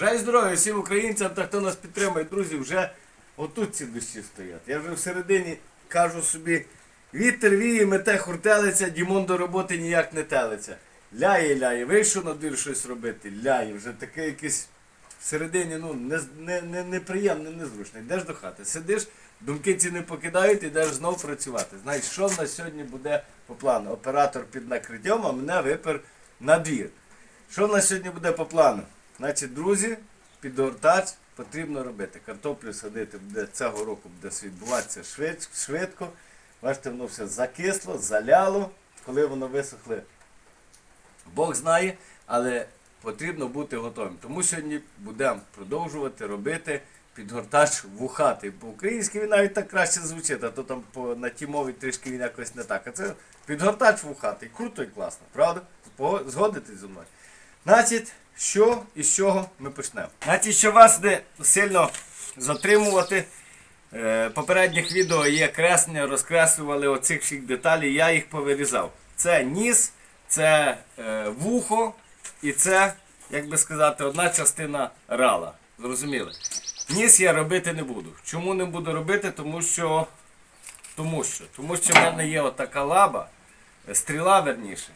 Бажаю здоров'я всім українцям та хто нас підтримує, друзі, вже отут ці дощі стоять. Я вже всередині кажу собі, вітер віє, мете хуртелиця, Дімон до роботи ніяк не телиться. Ляє, ляє, вийшов на двір щось робити, ляє, вже таке якесь всередині ну, не, не, не, неприємне, незручне. Йдеш до хати, сидиш, думки ці не покидають, йдеш знов працювати. Знаєш, що в нас сьогодні буде по плану? Оператор під накриттям, а мене випер на двір. Що в нас сьогодні буде по плану? Значить, друзі, підгортач потрібно робити. Картоплю садити буде цього року буде відбуватися швидко. Бачите, воно все закисло, заляло. Коли воно висохле, Бог знає, але потрібно бути готовим. Тому сьогодні будемо продовжувати робити підгортач вухатий. По-українськи він навіть так краще звучить, а то там по, на тій мові трішки він якось не так. А це підгортач вухатий. Круто і класно, правда? Згодитесь зі мною? Значить, що і з чого ми почнемо? Значить, що вас не сильно затримувати. Е, попередніх відео є креслення, розкреслювали оцих всіх деталей, я їх повирізав. Це ніс, це е, вухо і це, як би сказати, одна частина рала. Зрозуміли? Ніс я робити не буду. Чому не буду робити? Тому що, тому що, тому що в мене є отака лаба, е, стріла верніше.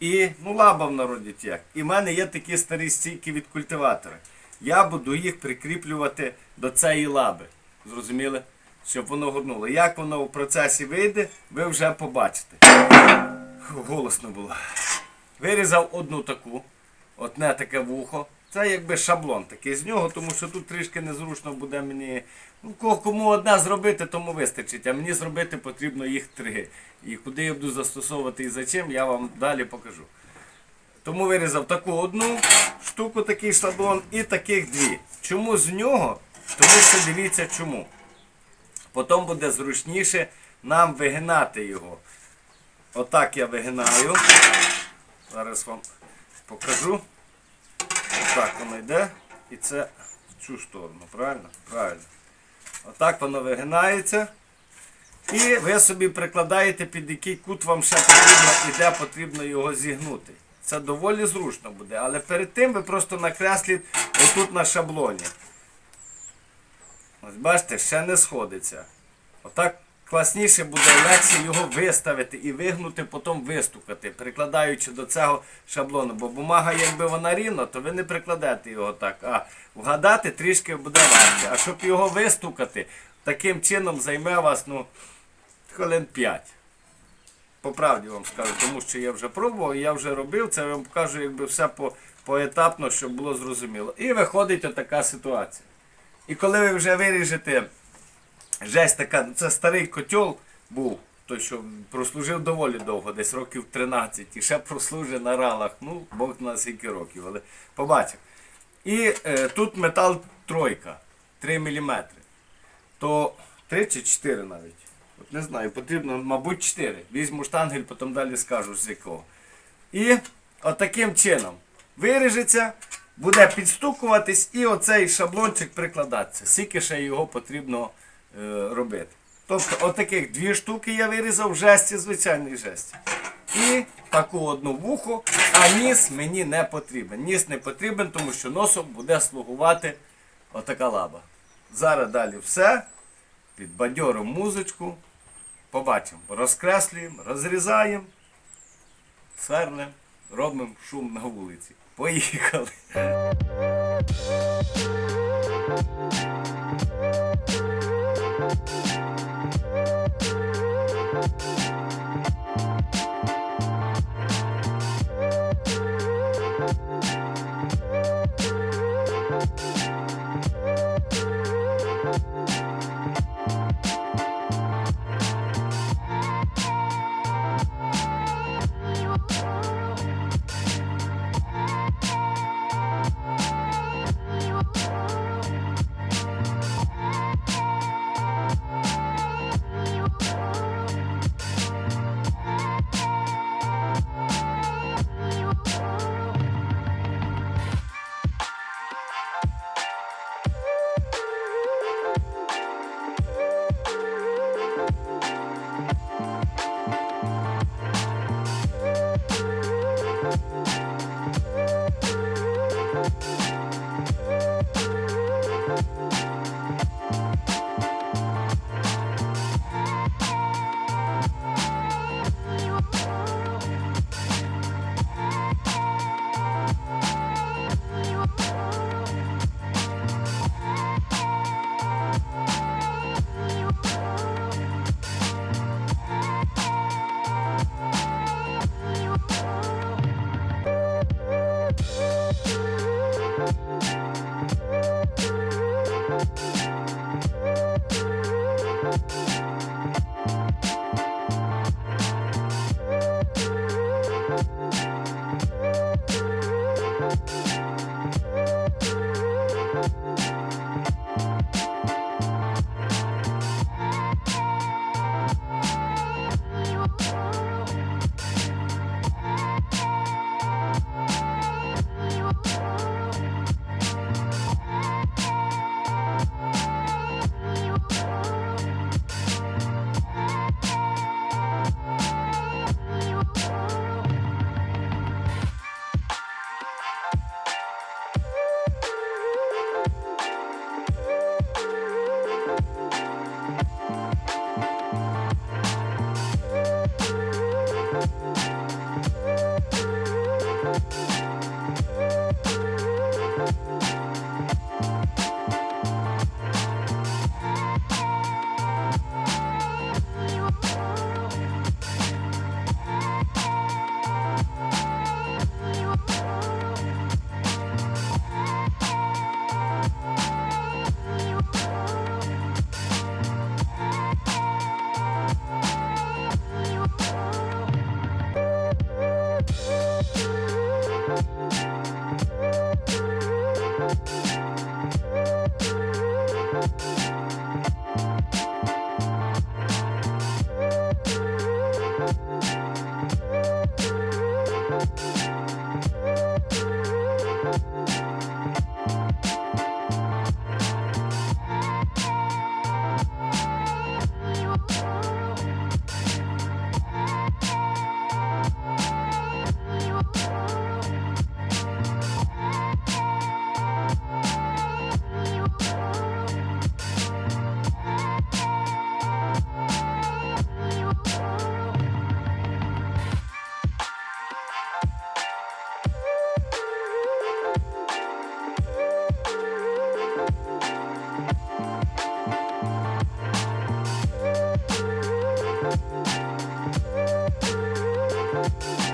І, ну, лаба в народі як. І в мене є такі старі стійки від культиватора. Я буду їх прикріплювати до цієї лаби. Зрозуміли? Щоб воно горнуло. Як воно в процесі вийде, ви вже побачите. Голосно було. Вирізав одну таку, одне таке вухо. Це якби шаблон такий з нього, тому що тут трішки незручно буде мені. Ну, кому одна зробити, тому вистачить. А мені зробити потрібно їх три. І куди я буду застосовувати і за чим, я вам далі покажу. Тому вирізав таку одну штуку, такий шаблон, і таких дві. Чому з нього? Тому що дивіться чому. Потім буде зручніше нам вигинати його. Отак я вигинаю. Зараз вам покажу. Отак воно йде. І це в цю сторону. Правильно? Правильно. Отак воно вигинається. І ви собі прикладаєте, під який кут вам ще потрібно і де потрібно його зігнути. Це доволі зручно буде. Але перед тим ви просто накресліть отут на шаблоні. Ось бачите, ще не сходиться. Отак класніше буде легше його виставити і вигнути, потім вистукати, прикладаючи до цього шаблону. Бо бумага, якби вона рівна, то ви не прикладете його так. А вгадати трішки буде важче. А щоб його вистукати, таким чином займе вас ну, хвилин 5. По правді вам скажу, тому що я вже пробував, я вже робив, це я вам покажу якби все по, поетапно, щоб було зрозуміло. І виходить отака ситуація. І коли ви вже виріжете жесть така, це старий котел був, той, що прослужив доволі довго, десь років 13, і ще прослужив на ралах, ну, Бог на скільки років, але побачив. І е, тут метал тройка, 3 мм. То 3 чи 4 навіть. От не знаю, потрібно, мабуть, 4. Візьму штангель, потім далі скажу з якого. І отаким чином виріжеться, буде підстукуватись і оцей шаблончик прикладатися. Скільки ще його потрібно робити. Тобто отаких дві штуки я вирізав в жесті, звичайній жесті. І таку одну вуху, а ніс мені не потрібен. Ніс не потрібен, тому що носом буде слугувати отака лаба. Зараз далі все. Під бадьору музичку. Побачимо. Розкреслюємо, розрізаємо, сверлимо, робимо шум на вулиці. Поїхали. you. Bye.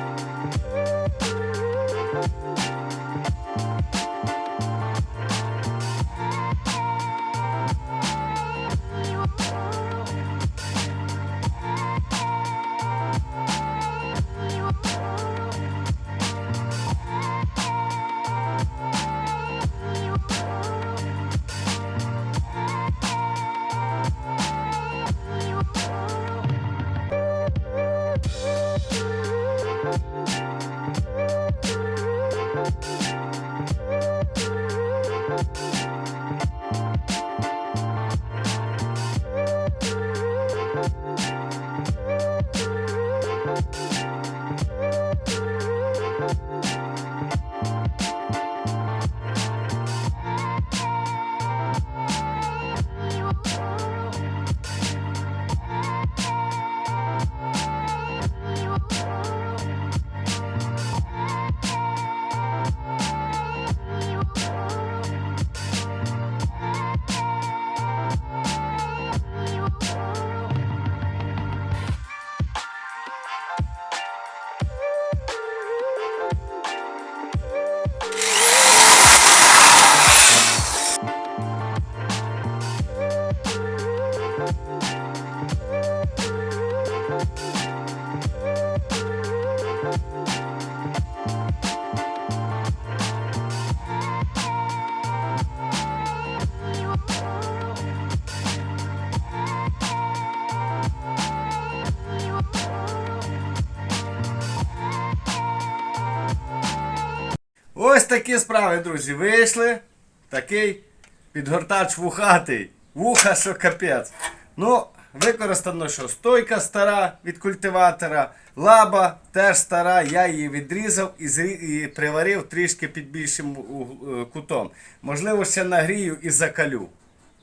Ось такі справи, друзі. Вийшли. Такий підгортач вухатий. Вуха, що капець. Ну, використано що? Стойка стара від культиватора, лаба теж стара, я її відрізав і, зрі- і приварив трішки під більшим кутом. Можливо, ще нагрію і закалю.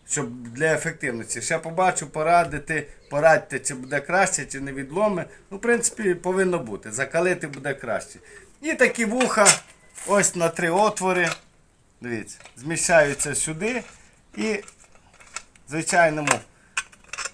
Щоб для ефективності. Ще побачу, порадити, порадьте, чи буде краще, чи не відломи. Ну, в принципі, повинно бути. Закалити буде краще. І такі вуха, ось на три отвори. Дивіться, зміщаються сюди. І звичайному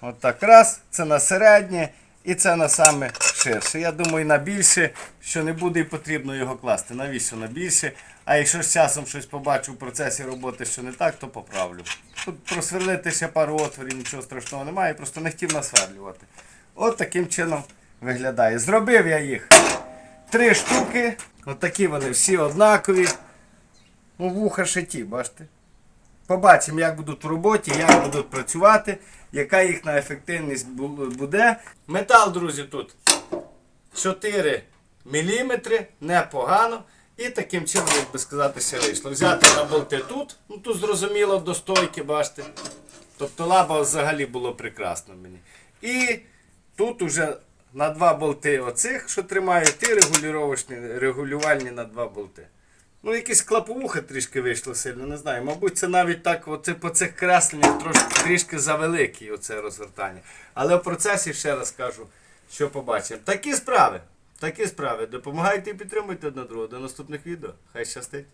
от так раз, це на середнє і це на саме ширше. Я думаю, на більше, що не буде і потрібно його класти. Навіщо на більше? А якщо з часом щось побачу в процесі роботи, що не так, то поправлю. Тут просверлити ще пару отворів, нічого страшного немає, просто не хотів насверлювати. От таким чином виглядає. Зробив я їх три штуки. От вони всі однакові. Ну, вуха ще ті, бачите? Побачимо, як будуть в роботі, як будуть працювати, яка їхня ефективність буде. Метал, друзі, тут 4 мм, непогано. І таким чином, як би сказати, вийшло. Взяти на болти тут, ну тут зрозуміло до стойки, бачите. Тобто лаба взагалі було прекрасно мені. І тут уже на два болти оцих, що і регулювачні, регулювальні на два болти. Ну, якісь клаповуха трішки вийшло сильно, не знаю. Мабуть, це навіть так, оце по цих кресленнях трошки трішки завеликі оце розвертання. Але в процесі ще раз кажу, що побачимо. Такі справи. Такі справи. Допомагайте і підтримуйте одне другого. До наступних відео. Хай щастить.